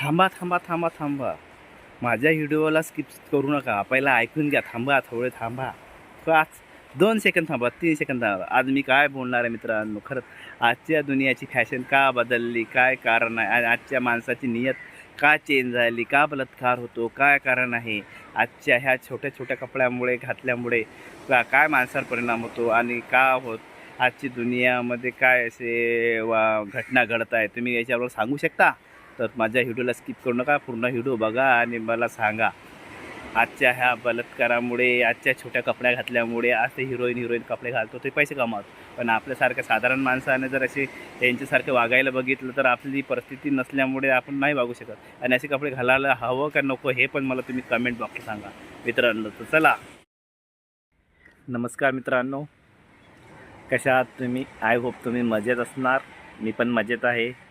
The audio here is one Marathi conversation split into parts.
थांबा थांबा थांबा थांबा. माझ्या व्हिडिओला स्किप करू नका. पहिला ऐकून घ्या. थांबा थोडे थांबा. पाच दोन सेकंद थांबा. तीन सेकंद थांबा. आज मी काय बोलणार आहे मित्रांनो? खरंच आजच्या दुनियाची फॅशन का बदलली? काय कारण आहे? आणि आजच्या माणसाची नियत का चेंज झाली? का बलात्कार होतो? काय कारण आहे? आजच्या ह्या छोट्या छोट्या कपड्यामुळे घातल्यामुळे का काय माणसावर परिणाम होतो? आणि का होत? आजची दुनियामध्ये काय असे वा घटना घडत आहे तुम्ही याच्यावर सांगू शकता? तर माझ्या व्हिडिओला स्किप करू नका पूर्ण व्हिडिओ बघा आणि मला सांगा. आजच्या ह्या बलात्कारामुळे आजच्या छोट्या कपड्या घातल्यामुळे आज ते हिरोईन हिरोईन कपडे घालतो ते पैसे कमावतो. पण आपल्यासारख्या साधारण माणसाने जर असे यांच्यासारखे वागायला बघितलं तर आपली परिस्थिती नसल्यामुळे आपण नाही वागू शकत. आणि असे कपडे घालायला हवं का नको हे पण मला तुम्ही कमेंट बॉक्स सांगा. मित्रांनो तर चला. नमस्कार मित्रांनो. कशा आहात तुम्ही? आय होप तुम्ही मजेत असणार. मी पण मजेत आहे.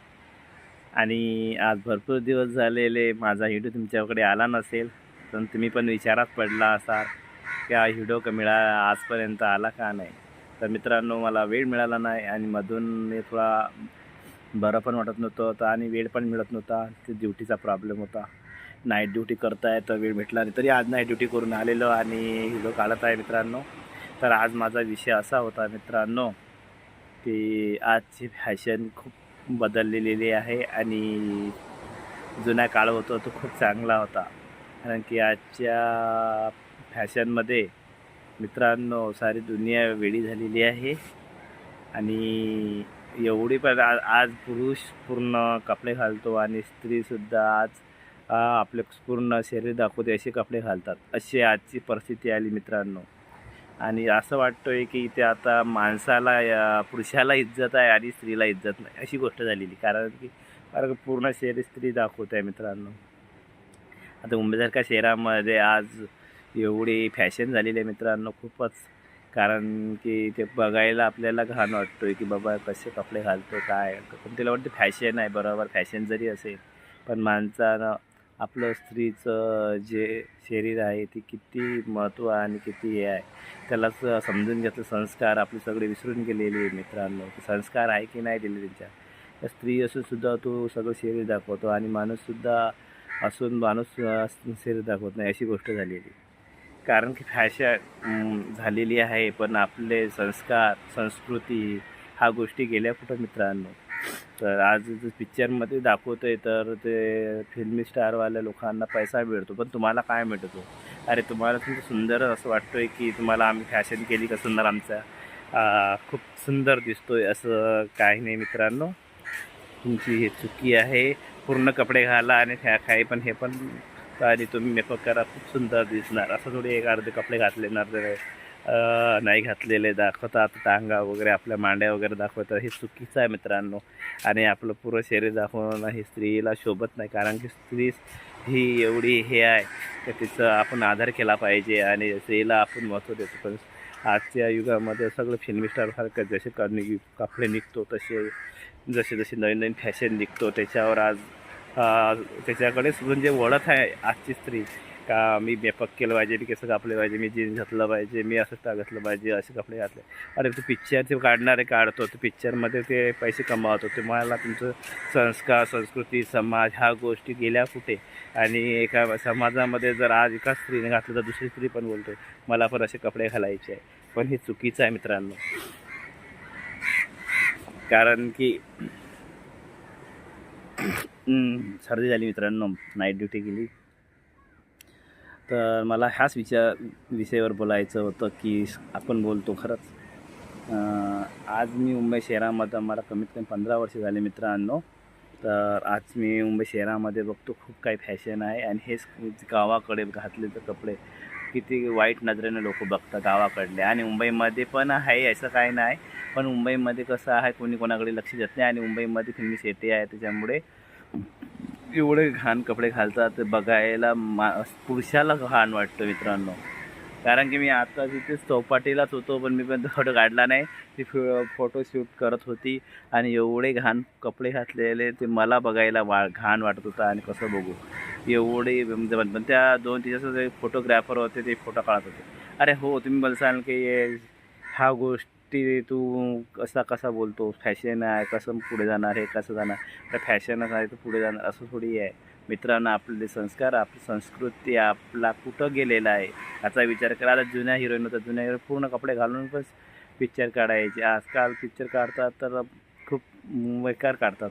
आणि आज भरपूर दिवस झालेले माझा व्हिडिओ तुमच्याकडे आला नसेल पण तुम्ही पण विचारात पडला असाल की हा व्हिडिओ का मिळा आजपर्यंत आला का नाही. तर मित्रांनो मला वेळ मिळाला नाही आणि मधून मी थोडा बरं पण वाटत नव्हतं तर आणि वेळ पण मिळत नव्हता. ते ड्युटीचा प्रॉब्लेम होता. नाईट ड्युटी करताय तर वेळ भेटला नाही. तरी आज नाईट ड्युटी करून आलेलो आणि व्हिडिओ काढत आहे मित्रांनो. तर आज माझा विषय असा होता मित्रांनो की आजची फॅशन खूप बदललेली आहे आणि जुना काळ होता तो खूप चांगला होता. कारण की आजच्या फॅशनमध्ये मित्रांनो सारी दुनिया वेळी झालेली आहे. आणि एवढी पण आज आज पुरुष पूर्ण कपडे घालतो आणि स्त्रीसुद्धा आज आपले पूर्ण शरीर दाखवते असे कपडे घालतात. अशी आजची परिस्थिती आली मित्रांनो. आणि असं वाटतोय की इथे आता माणसाला या पुरुषाला इज्जत आहे आणि स्त्रीला इज्जत नाही अशी गोष्ट झालेली. कारण की कारण पूर्ण शहर स्त्री दाखवत आहे मित्रांनो. आता मुंबईसारख्या शहरामध्ये आज एवढी फॅशन झालेली आहे मित्रांनो खूपच. कारण की ते बघायला आपल्याला घाण वाटतोय की बाबा कसे कपडे घालतो काय पण तिला वाटतं फॅशन आहे बरोबर फॅशन जरी असेल पण माणसानं आपलं स्त्रीचं जे शरीर आहे ते किती महत्त्व आणि किती हे आहे त्यालाच समजून घेतलं. संस्कार आपले सगळे विसरून गेलेले मित्रांनो. संस्कार आहे की नाही दिले त्यांच्या? त्या स्त्री असून सुद्धा तो सगळं शरीर दाखवतो आणि माणूससुद्धा असून माणूस शरीर दाखवत नाही अशी गोष्ट झालेली. कारण की फॅशन झालेली आहे पण आपले संस्कार संस्कृती ह्या गोष्टी गेल्या कुठं मित्रांनो? तर आज पिक्चरमध्ये दाखवतोय तर ते फिल्मी स्टारवाल्या लोकांना पैसा मिळतो पण तुम्हाला काय मिळतो अरे तुम्हाला तुमचं सुंदर असं वाटतोय की तुम्हाला आम्ही फॅशन केली का सुंदर आमचा? खूप सुंदर दिसतोय असं काही नाही मित्रांनो. तुमची हे चुकी आहे. पूर्ण कपडे घाला आणि फॅ खाई पण हे पण आणि तुम्ही मेकअप करा. खूप सुंदर दिसणार. असं थोडी एक अर्धे कपडे घातले ना तर नाही घातलेले दाखवतात टांगा वगैरे आपल्या मांड्या वगैरे दाखवतात हे चुकीचं आहे मित्रांनो. आणि आपलं पुरं शरीर दाखवणं हे स्त्रीला शोभत नाही. कारण की स्त्री ही एवढी हे आहे तर तिचं आपण आधार केला पाहिजे आणि स्त्रीला आपण महत्त्व देतो. पण आजच्या युगामध्ये सगळं फिल्मी स्टारसारखं जसे क कपडे निघतो तसे जसे जसे नवीन नवीन फॅशन निघतो त्याच्यावर आज त्याच्याकडेच म्हणजे वळत आहे आजची स्त्री. का मी मेकअप केलं पाहिजे मी केसं कापले पाहिजे मी जीन्स घातलं पाहिजे मी असं टा घातलं पाहिजे असे कपडे घातले. अरे तू पिक्चर ते काढणारे काढतो ते पिक्चरमध्ये ते पैसे कमावतो. तुम्हाला तुमचं संस्कार संस्कृती समाज ह्या गोष्टी गेल्या कुठे? आणि एका समाजामध्ये जर आज एका स्त्रीने घातलं तर दुसरी स्त्री पण बोलते मला पण असे कपडे घालायचे आहे पण हे चुकीचं आहे मित्रांनो. कारण की सर्दी झाली मित्रांनो. नाईट ड्युटी गेली. तर मला ह्याच विचार विषयावर बोलायचं होतं की आपण बोलतो खरंच. आज मी मुंबई शहरामध्ये मला कमीत कमी पंधरा वर्ष झाले मित्रांनो. तर आज मी मुंबई शहरामध्ये बघतो खूप काही फॅशन आहे आणि हेच गावाकडे घातले तर कपडे. किती वाईट नजरेने लोक बघतात गावाकडले. आणि मुंबईमध्ये पण आहे असं काही नाही. पण मुंबईमध्ये कसं आहे कोणी कोणाकडे लक्ष देत नाही. आणि मुंबईमध्ये फिल्मी सिटी आहे त्याच्यामुळे एवढे घाण कपडे घालतात ते बघायला मा पुरुषाला घाण वाटतं मित्रांनो. कारण की मी आता तिथेच चौपाटीलाच होतो पण मी पण फोटो काढला नाही. ती फोटो शूट करत होती आणि एवढे घाण कपडे घातलेले ते मला बघायला वा घाण वाटत होता आणि कसं बघू. एवढे म्हणजे पण त्या दोन तिच्याचं जे फोटोग्राफर होते ते फोटो काढत होते. अरे हो तुम्ही मला सांगाल की हा गोष्ट तू कसा कसा बोलतो? फॅशन आहे कसं पुढे जाणार हे कसं जाणार? तर फॅशनच आहे तर पुढे जाणार असं थोडी आहे. मित्रांनो आपले संस्कार आपली संस्कृती आपला कुठं गेलेला आहे? याचा विचार करा. आता जुन्या हिरोईन होता जुन्या हिरोईन पूर्ण कपडे घालून पण पिक्चर काढायचे. आजकाल पिक्चर काढतात तर खूप बेकार काढतात.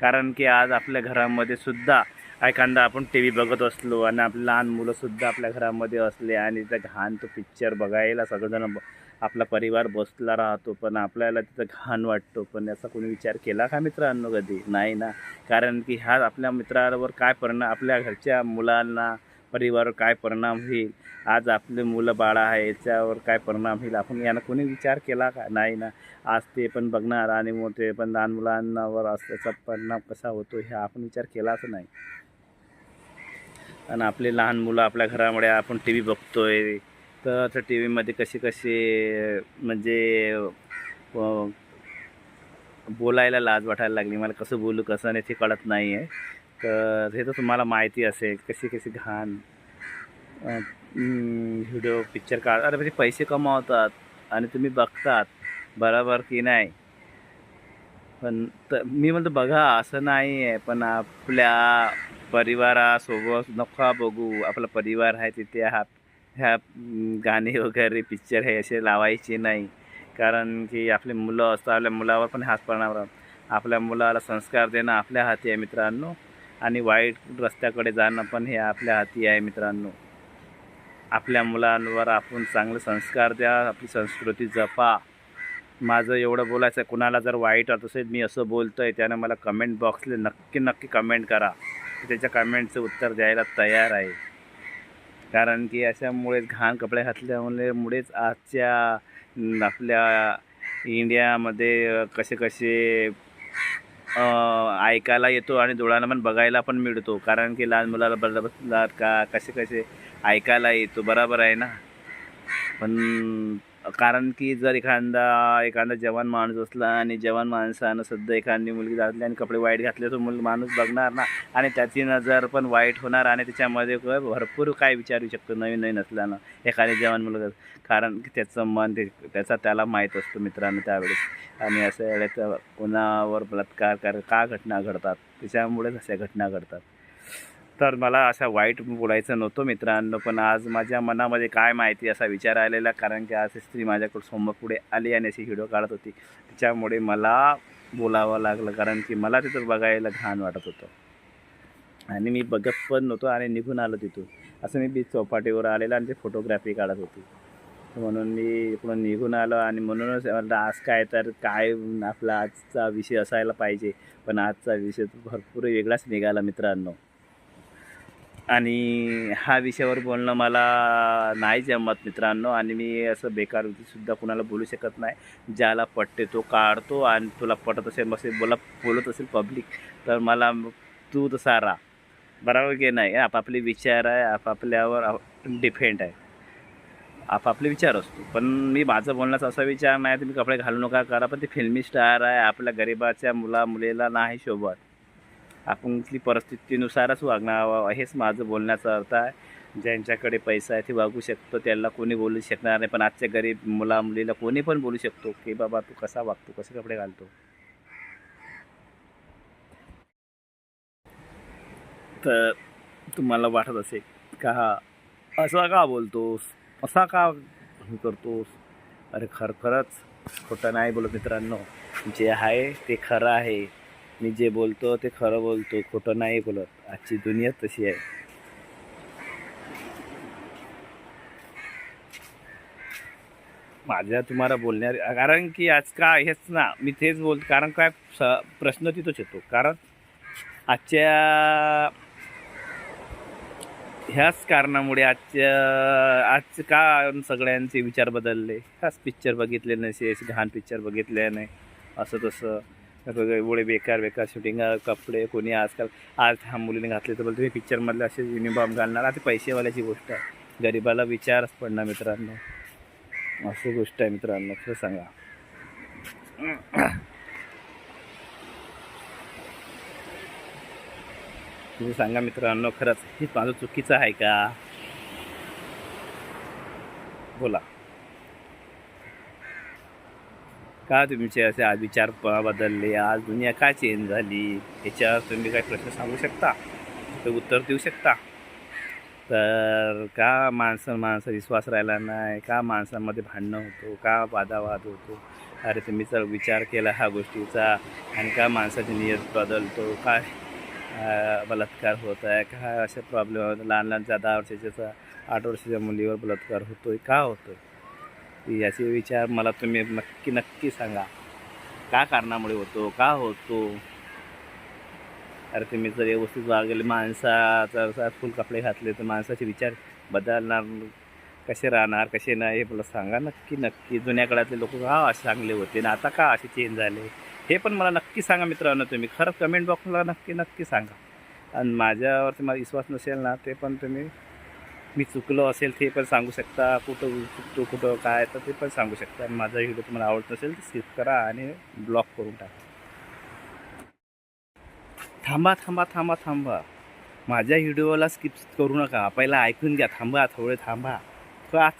कारण की आज आपल्या घरामध्ये सुद्धा एखादा आपण टी व्ही बघत असलो आणि आपली लहान मुलंसुद्धा आपल्या घरामध्ये असले आणि त्या घाण तो पिक्चर बघायला सगळेजण ब- आपला परिवार बसला राहतो पण आपल्याला तिथं घाण वाटतो. पण याचा कोणी विचार केला का मित्रांनो कधी? नाही ना. कारण की हा आपल्या मित्रावर काय परिणाम आपल्या घरच्या मुलांना परिवारावर काय परिणाम होईल? आज आपले मुलं बाळा आहे याच्यावर काय परिणाम होईल? आपण यांना कोणी विचार केला का? नाही ना. आज ते पण बघणार आणि मोठे पण लहान मुलांवर आज त्याचा परिणाम कसा होतो हे आपण विचार केलाच नाही. आणि आपले लहान मुलं आपल्या घरामध्ये आपण टी व्ही बघतोय. तर आता टी व्हीमध्ये कसे कसे म्हणजे बोलायला लाज वाटायला लागली. मला कसं बोलू कसं नाही ते कळत नाही आहे तर हे तर तुम्हाला माहिती असेल कशी कशी घाण व्हिडिओ पिक्चर काढ अरे म्हणजे पैसे कमावतात आणि तुम्ही बघतात बरोबर की नाही? पण तर मी म्हणतो बघा असं नाही आहे पण आपल्या परिवारासोबत नका बघू. आपला परिवार आहे तिथे हा ह्या गाणे वगैरे पिक्चर हे असे लावायचे नाही. कारण की आपले मुलं असतात आपल्या मुलावर पण हात पडणार आपल्या मुलाला संस्कार देणं आपल्या हाती आहे मित्रांनो. आणि वाईट रस्त्याकडे जाणं पण हे आपल्या हाती आहे मित्रांनो. आपल्या मुलांवर आपण चांगले संस्कार द्या आपली संस्कृती जपा. माझं एवढं बोलायचं आहे कुणाला जर वाईट वाटत असेल मी असं बोलतो आहे त्यानं मला कमेंट बॉक्सला नक्की नक्की कमेंट करा. त्याच्या कमेंटचं उत्तर द्यायला तयार आहे. कारण की अशामुळेच घाण कपडे घातल्यामुळे मुळेच आजच्या आपल्या इंडियामध्ये कसे कसे ऐकायला येतो आणि डोळ्यांना पण बघायला पण मिळतो. कारण की लहान मुलाला बरोबर का कसे कसे ऐकायला येतो. बरोबर आहे ना? पण कारण की जर एखादा एखादा जवान माणूस असला आणि जवान माणसानं सध्या एखादी मुलगी घातली आणि कपडे वाईट घातले तर मुल माणूस बघणार ना. आणि त्याची नजर पण वाईट होणार आणि त्याच्यामध्ये भरपूर काय विचारू शकतो नवीन नवीन असल्यानं एखादी जवान मुलगा कारण की त्याचं मन ते त्याचा त्याला माहीत असतो मित्रांनो त्यावेळेस. आणि असं वेळेस कोणावर बलात्कार कर का घटना घडतात? त्याच्यामुळेच अशा घटना घडतात. तर मला असा वाईट बोलायचं नव्हतं मित्रांनो पण आज माझ्या मनामध्ये काय माहिती असा विचार आलेला कारण की आज स्त्री माझ्याकडे समोर पुढे आली आणि अशी व्हिडिओ काढत होती. त्याच्यामुळे मला बोलावं लागलं कारण की मला तिथं बघायला घाण वाटत होतं. आणि मी बघत पण नव्हतो आणि निघून आलो तिथून. असं मी बीच चौपाटीवर आलेलं आणि ते फोटोग्राफी काढत होती. म्हणून मी इकडून निघून आलो आणि म्हणूनच म्हटलं आज काय तर काय आपला आजचा विषय असायला पाहिजे. पण आजचा विषय तर भरपूर वेगळाच निघाला मित्रांनो. आणि हा विषयावर बोलणं मला नाही जमत मित्रांनो. आणि मी असं बेकार सुद्धा कुणाला बोलू शकत नाही. ज्याला पटते तो काढतो आणि तुला पटत असेल मग बोला बोलत असेल पब्लिक तर मला तू तसा राहा. बरोबर की नाही? आपापले विचार आहे आपापल्यावर डिफेंड आहे. आपापले विचार असतो. पण मी माझं बोलण्याचा असा विचार नाही तुम्ही कपडे घालू नका करा पण ते फिल्मी स्टार आहे आपल्या गरिबाच्या मुला मुलीला नाही शोभत. आपण ती परिस्थितीनुसारच वागणावं हेच माझं बोलण्याचा अर्थ आहे. ज्यांच्याकडे पैसा आहे ते वागू शकतो त्याला कोणी बोलू शकणार नाही. पण आजच्या गरीब मुला मुलीला कोणी पण बोलू शकतो की बाबा तू कसा वागतो? कसे कपडे घालतो? तर तुम्हाला वाटत असेल का हा असा का बोलतोस? असा का हे करतोस? अरे खर खरंच खोटं नाही बोलत मित्रांनो. जे आहे ते खरं आहे. मी जे बोलतो ते खरं बोलतो खोटं नाही बोलत. आजची दुनिया तशी आहे. माझ्या तुम्हाला बोलण्या कारण की आज का हेच ना मी तेच बोलतो कारण काय स प्रश्न तिथंच येतो. कारण आजच्या ह्याच कारणामुळे आजच्या आज का सगळ्यांचे विचार बदलले? ह्याच पिक्चर बघितले नसे असे घाण पिक्चर बघितले नाही असं तसं. एवढे बेकार बेकार शूटिंग कपडे कोणी आजकाल आज ह्या मुलीने घातले तर बोलतो तुम्ही पिक्चरमधले असे युनिफॉर्म घालणार. आता पैसेवाल्याची गोष्ट आहे. गरिबाला विचारच पडणार मित्रांनो. अशी गोष्ट आहे मित्रांनो खरं सांगा. तुम्ही सांगा मित्रांनो खरंच हे माझं चुकीचं आहे का? बोला. का तुमचे असे आज विचार बदलले? आज दुनिया का चेंज झाली? याच्यावर तुम्ही काही प्रश्न सांगू शकता? ते उत्तर देऊ शकता. तर का माणसं माणसं विश्वास राहिला नाही? का माणसांमध्ये भांडणं होतो? का वादावाद होतो? अरे तुम्ही जर विचार केला ह्या गोष्टीचा आणि का माणसाची नियत बदलतो? काय बलात्कार होत आहे? काय असे प्रॉब्लेम होत लहान लहानच्या दहा वर्षाच्या आठ वर्षाच्या मुलीवर बलात्कार होतोय? का होतोय? याचे विचार मला तुम्ही नक्की नक्की सांगा. का कारणामुळे होतो? का होतो? अरे तुम्ही जर व्यवस्थित वागले माणसाचा जर फुल कपडे घातले तर माणसाचे विचार बदलणार कसे राहणार कसे नाही हे मला सांगा नक्की नक्की. जुन्या काळातले लोक का असे चांगले होते ना आता का असे चेंज झाले? हे पण मला नक्की सांगा मित्रांनो तुम्ही. खरंच कमेंट बॉक्सला नक्की नक्की सांगा. आणि माझ्यावरती मला विश्वास नसेल ना ते पण तुम्ही मी चुकलो असेल ते पण सांगू शकता. कुठं चुकतो कुठं काय तर ते पण सांगू शकता. आणि माझा व्हिडिओ तुम्हाला आवडत नसेल तर स्किप करा आणि ब्लॉक करून टाका. थांबा थांबा थांबा थांबा. माझ्या व्हिडिओला स्किप करू नका. पहिला ऐकून घ्या. थांबा थोडे थांबा. पाच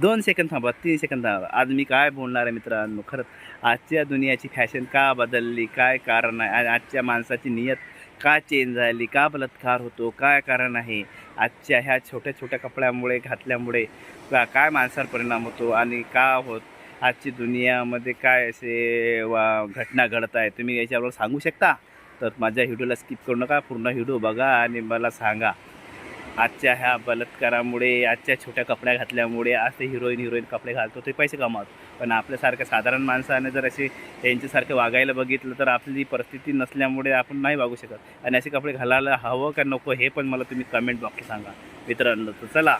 दोन सेकंद थांबा. तीन सेकंद थांबा. आज मी काय बोलणार आहे मित्रांनो? खरंच आजच्या दुनियाची फॅशन का बदलली? काय कारण आहे? आणि आजच्या माणसाची नियत का चेंज झाली? का बलात्कार होतो? काय कारण आहे? आजच्या ह्या छोट्या छोट्या कपड्यामुळे घातल्यामुळे का काय माणसावर परिणाम होतो आणि का होत? आजची दुनियामध्ये काय असे वा घटना घडत आहे तुम्ही याच्यावर सांगू शकता? तर माझ्या व्हिडिओला स्किप करू नका. पूर्ण व्हिडिओ बघा आणि मला सांगा. आजच्या ह्या बलात्कारामुळे आजच्या छोट्या कपड्या घातल्यामुळे आज ते हिरोईन हिरोईन कपडे घालतो ते पैसे कमावतो पण आपल्यासारख्या साधारण माणसाने जर असे यांच्यासारखे वागायला बघितलं तर आपली परिस्थिती नसल्यामुळे आपण नाही वागू शकत. आणि असे कपडे घालायला हवं का नको हे पण मला तुम्ही कमेंट बॉक्स सांगा. मित्रांनो तर चला.